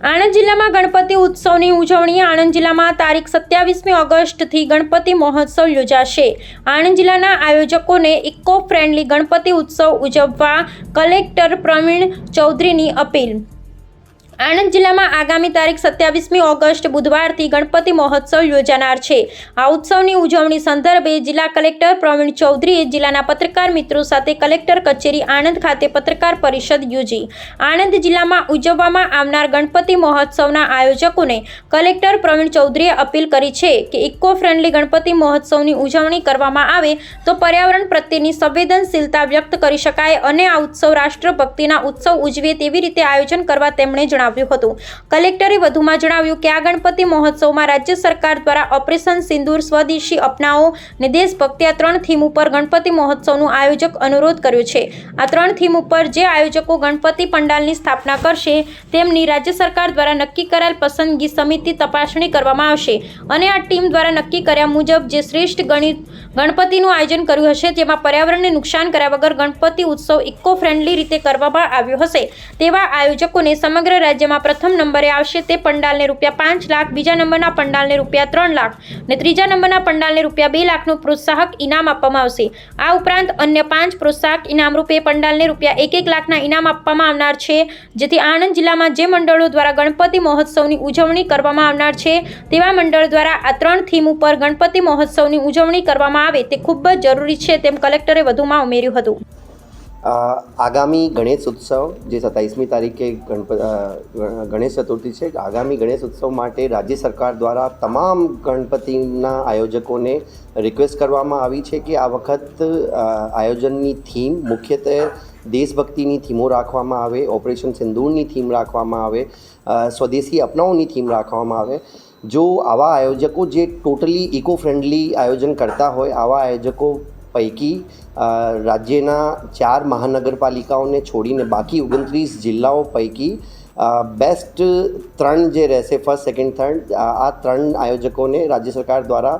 આણંદ જિલ્લામાં ગણપતિ ઉત્સવની ઉજવણી આણંદ જિલ્લામાં તારીખ સત્યાવીસમી ઓગસ્ટથી ગણપતિ મહોત્સવ યોજાશે. આણંદ જિલ્લાના આયોજકોને ઇકો ફ્રેન્ડલી ગણપતિ ઉત્સવ ઉજવવા કલેક્ટર પ્રવીણ ચૌધરીની અપીલ. આણંદ જિલ્લામાં આગામી તારીખ સત્યાવીસમી ઓગસ્ટ બુધવારથી ગણપતિ મહોત્સવ યોજાનાર છે. આ ઉત્સવની ઉજવણી સંદર્ભે જિલ્લા કલેક્ટર પ્રવીણ ચૌધરીએ જિલ્લાના પત્રકાર મિત્રો સાથે કલેક્ટર કચેરી આણંદ ખાતે પત્રકાર પરિષદ યોજી. આણંદ જિલ્લામાં ઉજવવામાં આવનાર ગણપતિ મહોત્સવના આયોજકોને કલેક્ટર પ્રવીણ ચૌધરીએ અપીલ કરી છે કે ઇકો ફ્રેન્ડલી ગણપતિ મહોત્સવની ઉજવણી કરવામાં આવે તો પર્યાવરણ પ્રત્યેની સંવેદનશીલતા વ્યક્ત કરી શકાય અને આ ઉત્સવ રાષ્ટ્રભક્તિના ઉત્સવ ઉજવે તેવી રીતે આયોજન કરવા તેમણે જણાવ્યું. હતું. કલેક્ટરે વધુમાં જણાવ્યું કે આ ગણપતિ મહોત્સવમાં રાજ્ય સરકાર દ્વારા ઓપરેશન સિંદૂર, સ્વદેશી અપનાવો ને દેશભક્તિ આ ત્રણ થીમ ઉપર ગણપતિ મહોત્સવનું આયોજક અનુરોધ કર્યો છે. આ ત્રણ થીમ ઉપર જે આયોજકો ગણપતિ પંડાલની સ્થાપના કરશે તેમની રાજ્ય સરકાર દ્વારા નક્કી કરાયેલ પસંદગી સમિતિ તપાસણી કરવામાં આવશે અને આ ટીમ દ્વારા નક્કી કર્યા મુજબ જે શ્રેષ્ઠ ગણિત ગણપતિનું આયોજન કર્યું હશે જેમાં પર્યાવરણને નુકસાન કર્યા વગર ગણપતિ ઉત્સવ ઇકો ફ્રેન્ડલી રીતે કરવામાં આવ્યો હશે તેવા આયોજકોને સમગ્ર રાજ્યમાં પ્રથમ નંબરે આવશે તે પંડાલને રૂપિયા પાંચ લાખ, બીજા નંબરના પંડાલને રૂપિયા ત્રણ લાખ અને ત્રીજા નંબરના પંડાલને રૂપિયા બે લાખનું પ્રોત્સાહક ઇનામ આપવામાં આવશે. આ ઉપરાંત અન્ય પાંચ પ્રોત્સાહક ઇનામ રૂપે પંડાલને રૂપિયા એક એક લાખના ઇનામ આપવામાં આવનાર છે. જેથી આણંદ જિલ્લામાં જે મંડળો દ્વારા ગણપતિ મહોત્સવની ઉજવણી કરવામાં આવનાર છે, તેવા મંડળ દ્વારા આ ત્રણ થીમ ઉપર ગણપતિ મહોત્સવની ઉજવણી કરવામાં આવે તે ખૂબ જ જરૂરી છે તેમ કલેક્ટરે વધુમાં ઉમેર્યું હતું. આગામી ગણેશ ઉત્સવ જે સત્તાવીસમી તારીખે ગણપ ગણેશ ચતુર્થી છે, આગામી ગણેશ ઉત્સવ માટે રાજ્ય સરકાર દ્વારા તમામ ગણપતિના આયોજકોને રિક્વેસ્ટ કરવામાં આવી છે કે આ વખત આયોજનની થીમ મુખ્યત્વે દેશભક્તિની થીમો રાખવામાં આવે, ઓપરેશન સિંદૂરની થીમ રાખવામાં આવે સ્વદેશી અપનાવોની થીમ રાખવામાં આવે. જો આવા આયોજકો જે ટોટલી ઇકો ફ્રેન્ડલી આયોજન કરતા હોય, આવા આયોજકો પૈકી રાજ્યના ચાર મહાનગરપાલિકાઓને છોડીને બાકી ઓગણત્રીસ જિલ્લાઓ પૈકી બેસ્ટ ત્રણ જે રહેશે ફર્સ્ટ સેકન્ડ થર્ડ આ ત્રણ આયોજકોને રાજ્ય સરકાર દ્વારા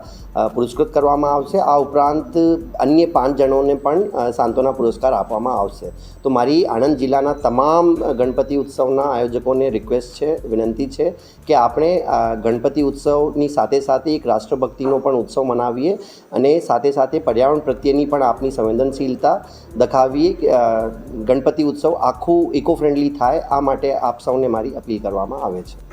પુરસ્કૃત કરવામાં આવશે. આ ઉપરાંત અન્ય પાંચ જણોને પણ સાંત્વના પુરસ્કાર આપવામાં આવશે. તો મારી આણંદ જિલ્લાના તમામ ગણપતિ ઉત્સવના આયોજકોને રિક્વેસ્ટ છે, વિનંતી છે કે આપણે ગણપતિ ઉત્સવની સાથે સાથે એક રાષ્ટ્રભક્તિનો પણ ઉત્સવ મનાવીએ અને સાથે સાથે પર્યાવરણ પ્રત્યેની પણ આપની સંવેદનશીલતા દખાવીએ ગણપતિ ઉત્સવ આખું ઇકો ફ્રેન્ડલી થાય, આ માટે આપ સૌને મારી અપીલ કરવામાં આવે છે.